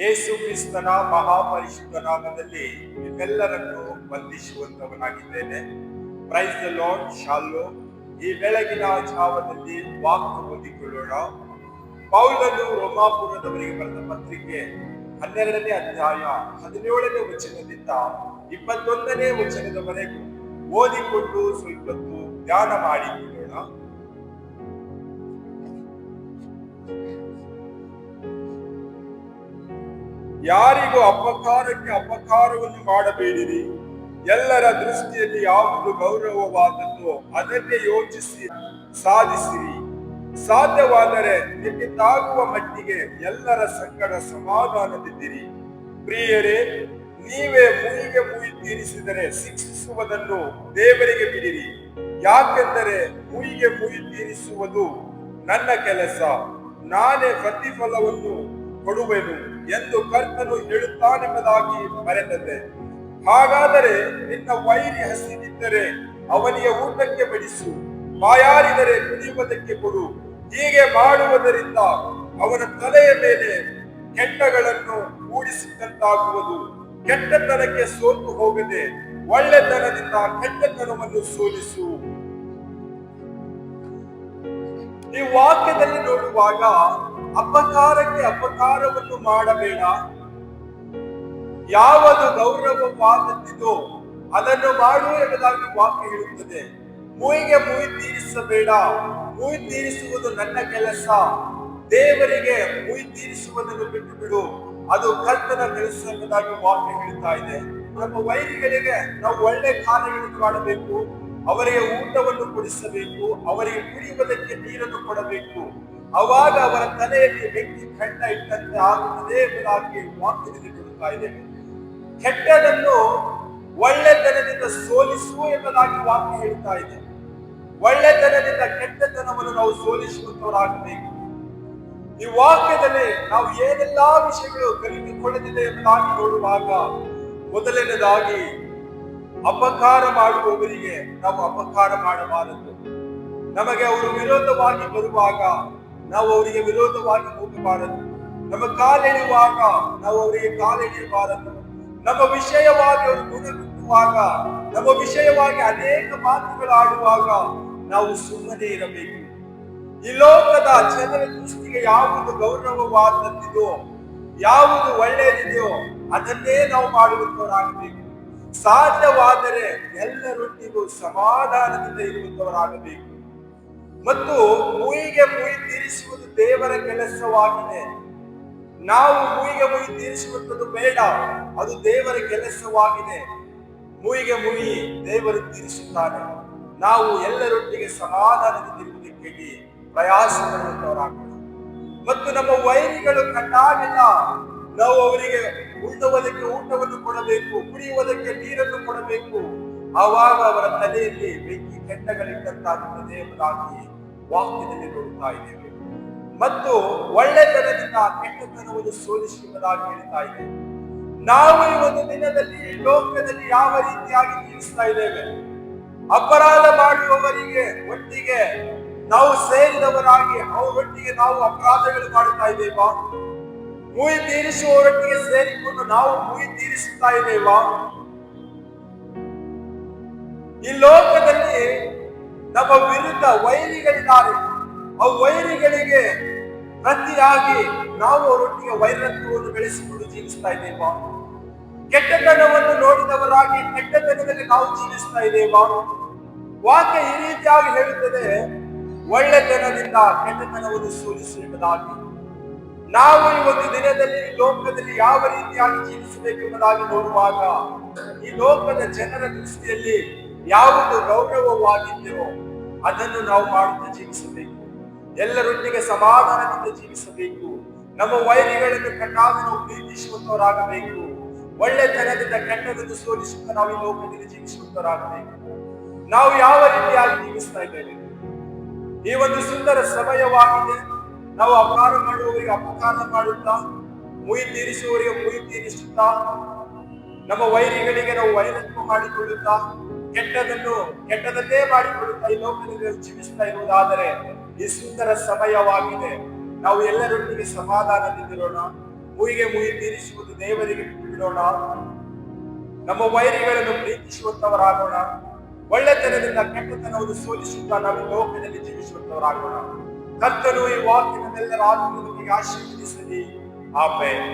ಯೇಸು ಕ್ರಿಸ್ತನ ಮಹಾಪರಿಶುದ್ಧ ನಾಮದಲ್ಲಿ ನಿಮ್ಮೆಲ್ಲರನ್ನು ವಂದಿಸುವಂತವನಾಗಿದ್ದೇನೆ. ಪ್ರೈಸ್ ದ ಲಾರ್ಡ್ ಶಾಲೋ ಈ ಬೆಳಗಿನ ಜಾವದಲ್ಲಿ ವಾಕ್ ಓದಿಕೊಳ್ಳೋಣ. ಪೌಲನು ರೋಮಾಪುರದವರಿಗೆ ಬರೆದ ಪತ್ರಿಕೆ ಹನ್ನೆರಡನೇ ಅಧ್ಯಾಯ ಹದಿನೇಳನೇ ವಚನದಿಂದ ಇಪ್ಪತ್ತೊಂದನೇ ವಚನದವರೆಗೂ ಓದಿಕೊಂಡು ಸ್ವಲ್ಪ ಧ್ಯಾನ ಮಾಡಿಕೊಳ್ಳೋಣ. ಯಾರಿಗೂ ಅಪಕಾರಕ್ಕೆ ಅಪಕಾರವನ್ನು ಮಾಡಬೇಡಿರಿ. ಎಲ್ಲರ ದೃಷ್ಟಿಯಲ್ಲಿ ಯಾವುದು ಗೌರವವಾದದ್ದು ಅದನ್ನೇ ಯೋಚಿಸಿ, ಸಾಧಿಸಿರಿ. ಸಾಧ್ಯವಾದರೆ ನಿಮ್ಮಿಂದಾಗುವ ಮಟ್ಟಿಗೆ ಎಲ್ಲರ ಸಂಕಟ ಸಮಾಧಾನದಿದ್ದೀರಿ ಪ್ರಿಯರೇ, ನೀವೇ ಮುಯಿಗೆ ಮುಯಿ ತೀರಿಸಿದರೆ ಶಿಕ್ಷಿಸುವುದನ್ನು ದೇವರಿಗೆ ಬಿಡಿರಿ. ಯಾಕೆಂದರೆ ಮುಯಿಗೆ ಮುಯಿ ತೀರಿಸುವುದು ನನ್ನ ಕೆಲಸ. ನಾನೇ ಪ್ರತಿಫಲವನ್ನು ಕೊಡುವೆನು ಎಂದು ಕರ್ತನು ಹೇಳುತ್ತಾನೆಂಬುದಾಗಿ ಬರೆದದೆ ಹಾಗಾದರೆ ನಿನ್ನ ವೈರಿ ಹಸಿದಿದ್ದರೆ ಅವನಿಯ ಊಟಕ್ಕೆ ಬಡಿಸು. ಬಾಯಾರಿದರೆ ಕುಡಿಯುವುದಕ್ಕೆ ಕೊಡು. ಹೀಗೆ ಮಾಡುವುದರಿಂದ ಅವನ ತಲೆಯ ಮೇಲೆ ಕೆಟ್ಟಗಳನ್ನು ಕೂಡಿಸಿದಂತಾಗುವುದು ಕೆಟ್ಟತನಕ್ಕೆ ಸೋತು ಹೋಗದೆ ಒಳ್ಳೆತನದಿಂದ ಕೆಟ್ಟತನವನ್ನು ಸೋಲಿಸು. ಈ ವಾಕ್ಯದಲ್ಲಿ ನೋಡುವಾಗ ಅಪಕಾರಕ್ಕೆ ಅಪಕಾರವನ್ನು ಮಾಡಬೇಡ. ಯಾವುದು ಗೌರವವಾದದ್ದಿದೋ ಅದನ್ನು ಮಾಡು ಎಂಬುದಾಗಿ ವಾಕ್ಯ ಹೇಳುತ್ತದೆ. ಮೂಯಿಗೆ ಮೂಯಿ ತೀರಿಸಬೇಡ. ಮೂಯಿ ತೀರಿಸುವುದು ನನ್ನ ಕೆಲಸ. ದೇವರಿಗೆ ಮೂಯಿ ತೀರಿಸುವುದನ್ನು ಬಿಟ್ಟು ಬಿಡು ಅದು ಕರ್ತನ ಕೆಲಸ ಎಂಬುದಾಗಿ ವಾಕ್ಯ ಹೇಳ್ತಾ ಇದೆ. ನಮ್ಮ ವೈರಿಗಳಿಗೆ ನಾವು ಒಳ್ಳೆ ಕಾರ್ಯಗಳನ್ನು ಮಾಡಬೇಕು. ಅವರಿಗೆ ಊಟವನ್ನು ಕೊಡಿಸಬೇಕು. ಅವರಿಗೆ ಕುಡಿಯುವುದಕ್ಕೆ ನೀರನ್ನು ಕೊಡಬೇಕು. ಅವಾಗ ಅವರ ತಲೆಯಲ್ಲಿ ವ್ಯಕ್ತಿ ಕೆಟ್ಟ ಇಟ್ಟಂತೆ ಆಗುತ್ತದೆ ಎಂಬುದಾಗಿ ವಾಕ್ಯದಲ್ಲಿ ಕೊಡುತ್ತಾ ಇದೆ. ಕೆಟ್ಟದನ್ನು ಒಳ್ಳೆತನದಿಂದ ಸೋಲಿಸು ಎಂಬುದಾಗಿ ವಾಕ್ಯ ಹೇಳ್ತಾ ಇದೆ. ಒಳ್ಳೆತನದಿಂದ ಕೆಟ್ಟತನವನ್ನು ನಾವು ಸೋಲಿಸುವಂತವರಾಗಬೇಕು ಈ ವಾಕ್ಯದಲ್ಲಿ ನಾವು ಏನೆಲ್ಲಾ ವಿಷಯಗಳು ಕಲಿತುಕೊಳ್ಳದಿದೆ ಎಂಬುದಾಗಿ ನೋಡುವಾಗ ಮೊದಲನೇದಾಗಿ ಅಪಕಾರ ಮಾಡುವವರಿಗೆ ನಾವು ಅಪಕಾರ ಮಾಡಬಾರದು. ನಮಗೆ ಅವರು ವಿರೋಧವಾಗಿ ಬರುವಾಗ ನಾವು ಅವರಿಗೆ ವಿರೋಧವಾಗಿ ಹೋಗಬಾರದು ನಮ್ಮ ಕಾಲೆಳೆಯುವಾಗ ನಾವು ಅವರಿಗೆ ಕಾಲೆಳೆಯಬಾರದು ನಮ್ಮ ವಿಷಯವಾಗಿ ಅವರು ಗುಣಗುಟ್ಟುವಾಗ ನಮ್ಮ ವಿಷಯವಾಗಿ ಅನೇಕ ಮಾತುಗಳು ಆಡುವಾಗ ನಾವು ಸುಮ್ಮನೆ ಇರಬೇಕು. ಈ ಲೋಕದ ಜನರ ದೃಷ್ಟಿಗೆ ಯಾವುದು ಗೌರವವಾದದ್ದಿದೆಯೋ ಯಾವುದು ಒಳ್ಳೆಯದಿದೆಯೋ ಅದನ್ನೇ ನಾವು ಮಾಡುವಂತವರಾಗಬೇಕು ಸಾಧ್ಯವಾದರೆ ಎಲ್ಲರೊಟ್ಟಿಗೂ ಸಮಾಧಾನದಿಂದ ಇರುವಂತವರಾಗಬೇಕು ಮತ್ತು ಮುಯಿಗೆ ಮುಯಿ ತೀರಿಸುವುದು ದೇವರ ಕೆಲಸವಾಗಿದೆ. ನಾವು ಮುಯಿಗೆ ಮುಯಿ ತೀರಿಸುವಂಥದ್ದು ಬೇಡ, ಅದು ದೇವರ ಕೆಲಸವಾಗಿದೆ. ಮುಯಿಗೆ ಮುಯಿ ದೇವರು ತೀರಿಸುತ್ತಾನೆ. ನಾವು ಎಲ್ಲರೊಟ್ಟಿಗೆ ಸಮಾಧಾನದಿಂದಿರುವುದಕ್ಕೆ ಪ್ರಯಾಸ ಮತ್ತು ನಮ್ಮ ವೈರಿಗಳು ಕಟ್ಟಾಗಿಲ್ಲ, ನಾವು ಅವರಿಗೆ ಉಣ್ಣುವುದಕ್ಕೆ ಊಟವನ್ನು ಕೊಡಬೇಕು, ಕುಡಿಯುವುದಕ್ಕೆ ನೀರನ್ನು ಕೊಡಬೇಕು. ಆವಾಗ ಅವರ ತಲೆಯಲ್ಲಿ ಬೆಂಕಿ ಕೆಟ್ಟಗಳಿಟ್ಟಂತಾಗುತ್ತದೆ ಎಂಬುದಾಗಿ ವಾಕ್ಯದಲ್ಲಿ ನೋಡುತ್ತಾ ಇದ್ದೇವೆ. ಮತ್ತು ಒಳ್ಳೆತನದಿಂದ ಕೆಟ್ಟತನವನ್ನು ಸೋಲಿಸುವುದಾಗಿ ಹೇಳ್ತಾ ಇದೆ ನಾವು ಈ ಒಂದು ದಿನದಲ್ಲಿ ಲೋಕದಲ್ಲಿ ಯಾವ ರೀತಿಯಾಗಿ ಜೀವಿಸ್ತಾ ಇದ್ದೇವೆ? ಅಪರಾಧ ಮಾಡುವವರಿಗೆ ಒಟ್ಟಿಗೆ ನಾವು ಸೇರಿದವರಾಗಿ ಅವರೊಟ್ಟಿಗೆ ನಾವು ಅಪರಾಧಗಳು ಮಾಡುತ್ತಾ ಇದ್ದೇವಾ? ಮುಯಿ ತೀರಿಸುವವರೊಟ್ಟಿಗೆ ಸೇರಿಕೊಂಡು ನಾವು ಮುಯಿ ತೀರಿಸುತ್ತಾ ಇದ್ದೇವಾ? ಈ ಲೋಕದಲ್ಲಿ ನಮ್ಮ ವಿರುದ್ಧ ವೈರಿಗಳಿದ್ದಾರೆ. ಆ ವೈರಿಗಳಿಗೆ ಪ್ರತಿಯಾಗಿ ನಾವು ಅವರೊಟ್ಟಿಗೆ ವೈರತ್ವವನ್ನು ಬೆಳೆಸಿಕೊಂಡು ಜೀವಿಸ್ತಾ ಇದ್ದೇವಾ? ಕೆಟ್ಟತನವನ್ನು ನೋಡಿದವರಾಗಿ ಕೆಟ್ಟತನದಲ್ಲಿ ನಾವು ಜೀವಿಸ್ತಾ ಇದ್ದೇವಾ? ವಾಕ್ಯ ಈ ರೀತಿಯಾಗಿ ಹೇಳುತ್ತದೆ, ಒಳ್ಳೆತನದಿಂದ ಕೆಟ್ಟತನವನ್ನು ಸೋಲಿಸು ಎಂಬುದಾಗಿ. ನಾವು ಈ ಒಂದು ದಿನದಲ್ಲಿ ಲೋಕದಲ್ಲಿ ಯಾವ ರೀತಿಯಾಗಿ ಜೀವಿಸಬೇಕೆಂಬುದಾಗಿ ನೋಡುವಾಗ ಈ ಲೋಕದ ಜನರ ದೃಷ್ಟಿಯಲ್ಲಿ ಯಾವುದು ಗೌರವವಾಗಿದೆಯೋ ಅದನ್ನು ನಾವು ಮಾಡುತ್ತಾ ಜೀವಿಸಬೇಕು. ಎಲ್ಲರೊಟ್ಟಿಗೆ ಸಮಾಧಾನದಿಂದ ಜೀವಿಸಬೇಕು. ನಮ್ಮ ವೈರಿಗಳನ್ನು ಕಂಡಾಗ ನಾವು ಪ್ರೀತಿಸುವಂತವರಾಗಬೇಕು ಒಳ್ಳೆತನದಿಂದ ಕೆಟ್ಟದನ್ನು ಸೋಲಿಸುತ್ತಾ ನಾವು ಈ ಲೋಕದಲ್ಲಿ ಜೀವಿಸುವಂತವರಾಗಬೇಕು ನಾವು ಯಾವ ರೀತಿಯಾಗಿ ಜೀವಿಸ್ತಾ ಇದ್ದೇವೆ? ಈ ಒಂದು ಸುಂದರ ಸಮಯವಾಗಿದೆ. ನಾವು ಅಪಕಾರ ಮಾಡುವವರಿಗೆ ಅಪಕಾರ ಮಾಡುತ್ತಾ, ಮುಯಿ ತೀರಿಸುವವರಿಗೆ ಮುಯಿ ತೀರಿಸುತ್ತಾ, ನಮ್ಮ ವೈರಿಗಳಿಗೆ ನಾವು ವೈರತ್ವ ಮಾಡಿಕೊಳ್ಳುತ್ತಾ ಕೆಟ್ಟದನ್ನು ಕೆಟ್ಟದನ್ನೇ ಮಾಡಿಕೊಳ್ಳುತ್ತಾ ಈ ಲೋಕದಲ್ಲಿ ಜೀವಿಸ್ತಾ ಇರುವುದಾದರೆ ಈ ಸುಂದರ ಸಮಯವಾಗಿದೆ. ನಾವು ಎಲ್ಲರೊಟ್ಟಿಗೆ ಸಮಾಧಾನದಿಂದಿರೋಣ ಮುಯಿಗೆ ಮುಯಿ ತೀರಿಸುವುದು ದೇವರಿಗೆ ಬಿಡೋಣ ನಮ್ಮ ವೈರಿಗಳನ್ನು ಪ್ರೀತಿಸುವಂತವರಾಗೋಣ ಒಳ್ಳೆತನದಿಂದ ಕೆಟ್ಟತನವನ್ನು ಸೋಲಿಸುತ್ತಾ ನಾವು ಲೋಕದಲ್ಲಿ ಜೀವಿಸುವಂತವರಾಗೋಣ ಕರ್ತನು ಈ ವಾಕ್ಯನೆಲ್ಲರ ಆತ್ಮದೊಂದಿಗೆ ಆಶೀರ್ವದಿಸಲಿ. ಆಮೇಲೆ